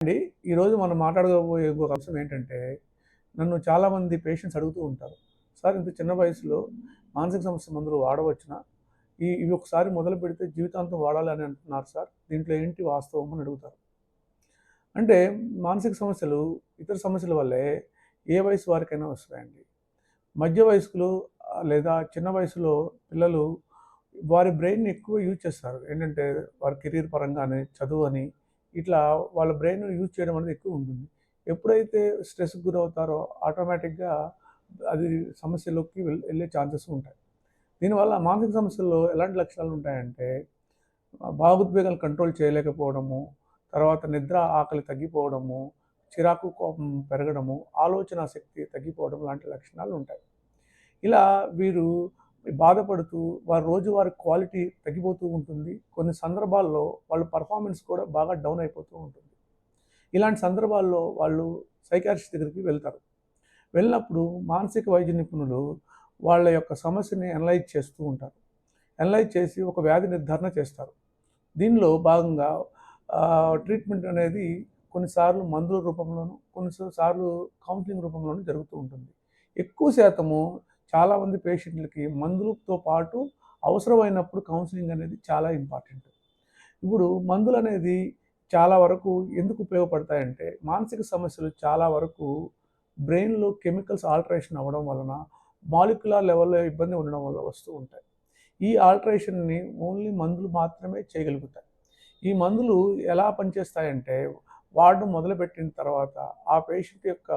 అండి ఈరోజు మనం మాట్లాడబోయే ఇంకొక అంశం ఏంటంటే నన్ను చాలామంది పేషెంట్స్ అడుగుతూ ఉంటారు. సార్ ఇంత చిన్న వయసులో మానసిక సమస్య మందులు వాడవచ్చునా? ఈ ఇవి ఒకసారి మొదలు పెడితే జీవితాంతం వాడాలి అని అంటున్నారు సార్. దీంట్లో ఏంటి వాస్తవం అని అడుగుతారు. అంటే మానసిక సమస్యలు ఇతర సమస్యల వల్లే ఏ వయసు వారికైనా వస్తాయండి. మధ్య వయస్కులు లేదా చిన్న వయసులో పిల్లలు వారి బ్రెయిన్ ఎక్కువ యూజ్ చేస్తారు. ఏంటంటే వారి కెరీర్ పరంగానే చదువు అని ఇట్లా వాళ్ళ బ్రెయిన్ యూజ్ చేయడం అనేది ఎక్కువ ఉంటుంది. ఎప్పుడైతే స్ట్రెస్కి గురవుతారో ఆటోమేటిక్గా అది సమస్యలోకి వెళ్- వెళ్ళే ఛాన్సెస్ ఉంటాయి. దీనివల్ల మానసిక సమస్యల్లో ఎలాంటి లక్షణాలు ఉంటాయంటే భావోద్వేగాలు కంట్రోల్ చేయలేకపోవడము తర్వాత నిద్ర ఆకలి తగ్గిపోవడము చిరాకు కోపం పెరగడము ఆలోచన శక్తి తగ్గిపోవడం లాంటి లక్షణాలు ఉంటాయి. ఇలా వీరు బాధపడుతూ వారి రోజువారి క్వాలిటీ తగ్గిపోతూ ఉంటుంది. కొన్ని సందర్భాల్లో వాళ్ళ పర్ఫార్మెన్స్ కూడా బాగా డౌన్ అయిపోతూ ఉంటుంది. ఇలాంటి సందర్భాల్లో వాళ్ళు సైకాట్రిస్ట్ దగ్గరికి వెళ్తారు. వెళ్ళినప్పుడు మానసిక వైద్య నిపుణులు వాళ్ళ యొక్క సమస్యని అనలైజ్ చేస్తూ ఉంటారు. అనలైజ్ చేసి ఒక వ్యాధి నిర్ధారణ చేస్తారు. దీనిలో భాగంగా ట్రీట్మెంట్ అనేది కొన్నిసార్లు మందుల రూపంలోనూ కొన్నిసార్లు కౌన్సిలింగ్ రూపంలోనూ జరుగుతూ ఉంటుంది. ఎక్కువ శాతము చాలామంది పేషెంట్లకి మందులతో పాటు అవసరమైనప్పుడు కౌన్సిలింగ్ అనేది చాలా ఇంపార్టెంట్. ఇప్పుడు మందులు అనేది చాలా వరకు ఎందుకు ఉపయోగపడతాయంటే మానసిక సమస్యలు చాలా వరకు బ్రెయిన్లో కెమికల్స్ ఆల్టరేషన్ అవ్వడం వలన మాలిక్యులర్ లెవెల్లో ఇబ్బంది ఉండడం వల్ల వస్తూ ఉంటాయి. ఈ ఆల్టరేషన్ని ఓన్లీ మందులు మాత్రమే చేయగలుగుతాయి. ఈ మందులు ఎలా పనిచేస్తాయంటే వాడడం మొదలుపెట్టిన తర్వాత ఆ పేషెంట్ యొక్క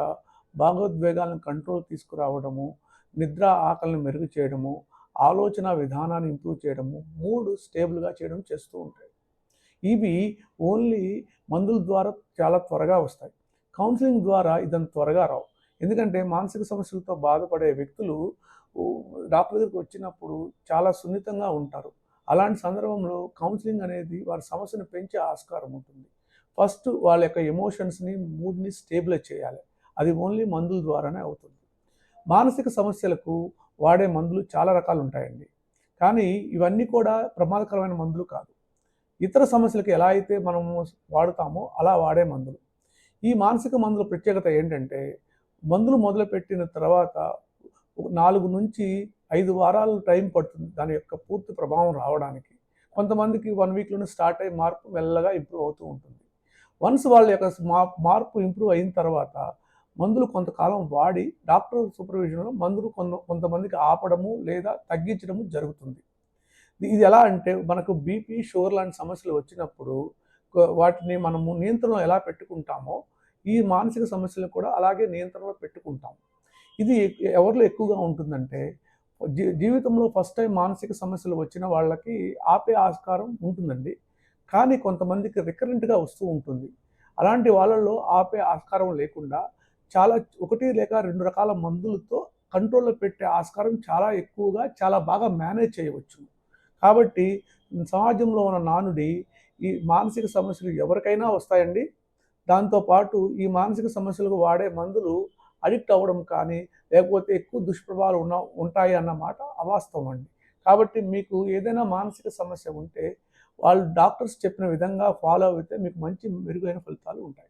భాగోద్వేగాలను కంట్రోల్ తీసుకురావడము నిద్ర ఆకలిని మెరుగు చేయడము ఆలోచన విధానాన్ని ఇంప్రూవ్ చేయడము మూడు స్టేబుల్గా చేయడం చేస్తూ ఉంటాయి. ఇవి ఓన్లీ మందుల ద్వారా చాలా త్వరగా వస్తాయి. కౌన్సిలింగ్ ద్వారా ఇదంత త్వరగా రావు. ఎందుకంటే మానసిక సమస్యలతో బాధపడే వ్యక్తులు డాక్టర్ దగ్గరికి వచ్చినప్పుడు చాలా సున్నితంగా ఉంటారు. అలాంటి సందర్భంలో కౌన్సిలింగ్ అనేది వారి సమస్యను పెంచే ఆస్కారం ఉంటుంది. ఫస్ట్ వాళ్ళ యొక్క ఎమోషన్స్ని మూడ్ని స్టేబులైజ్ చేయాలి. అది ఓన్లీ మందుల ద్వారానే అవుతుంది. మానసిక సమస్యలకు వాడే మందులు చాలా రకాలు ఉంటాయండి కానీ ఇవన్నీ కూడా ప్రమాదకరమైన మందులు కాదు. ఇతర సమస్యలకు ఎలా అయితే మనము వాడుతామో అలా వాడే మందులు. ఈ మానసిక మందుల ప్రత్యేకత ఏంటంటే మందులు మొదలుపెట్టిన తర్వాత నాలుగు నుంచి ఐదు వారాలు టైం పడుతుంది దాని యొక్క పూర్తి ప్రభావం రావడానికి. కొంతమందికి వన్ వీక్లోనే స్టార్ట్ అయ్యి మార్పు మెల్లగా ఇంప్రూవ్ అవుతూ ఉంటుంది. వన్స్ వాళ్ళ యొక్క మార్పు ఇంప్రూవ్ అయిన తర్వాత మందులు కొంతకాలం వాడి డాక్టర్ సూపర్విజన్లో మందులు కొంత కొంతమందికి ఆపడము లేదా తగ్గించడము జరుగుతుంది. ఇది- ఎలా అంటే మనకు బీపీ షుగర్ లాంటి సమస్యలు వచ్చినప్పుడు వాటిని మనము నియంత్రణలో ఎలా పెట్టుకుంటామో ఈ మానసిక సమస్యలు కూడా అలాగే నియంత్రణలో పెట్టుకుంటాం. ఇది ఎవరిలో ఎక్కువగా ఉంటుందంటే జీ జీవితంలో ఫస్ట్ టైం మానసిక సమస్యలు వచ్చిన వాళ్ళకి ఆపే ఆస్కారం ఉంటుందండి. కానీ కొంతమందికి రికరెంట్గా వస్తూ ఉంటుంది. అలాంటి వాళ్ళల్లో ఆపే ఆస్కారం లేకుండా చాలా ఒకటి లేక రెండు రకాల మందులతో కంట్రోల్లో పెట్టే ఆస్కారం చాలా ఎక్కువగా చాలా బాగా మేనేజ్ చేయవచ్చు. కాబట్టి సమాజంలో ఉన్న నానుడి ఈ మానసిక సమస్యలు ఎవరికైనా వస్తాయండి. దాంతోపాటు ఈ మానసిక సమస్యలకు వాడే మందులు అడిక్ట్ అవ్వడం కానీ లేకపోతే ఎక్కువ దుష్ప్రభావాలు ఉన్న ఉంటాయి అన్నమాట అవాస్తవం అండి. కాబట్టి మీకు ఏదైనా మానసిక సమస్య ఉంటే వాళ్ళు డాక్టర్స్ చెప్పిన విధంగా ఫాలో అయితే మీకు మంచి మెరుగైన ఫలితాలు ఉంటాయి.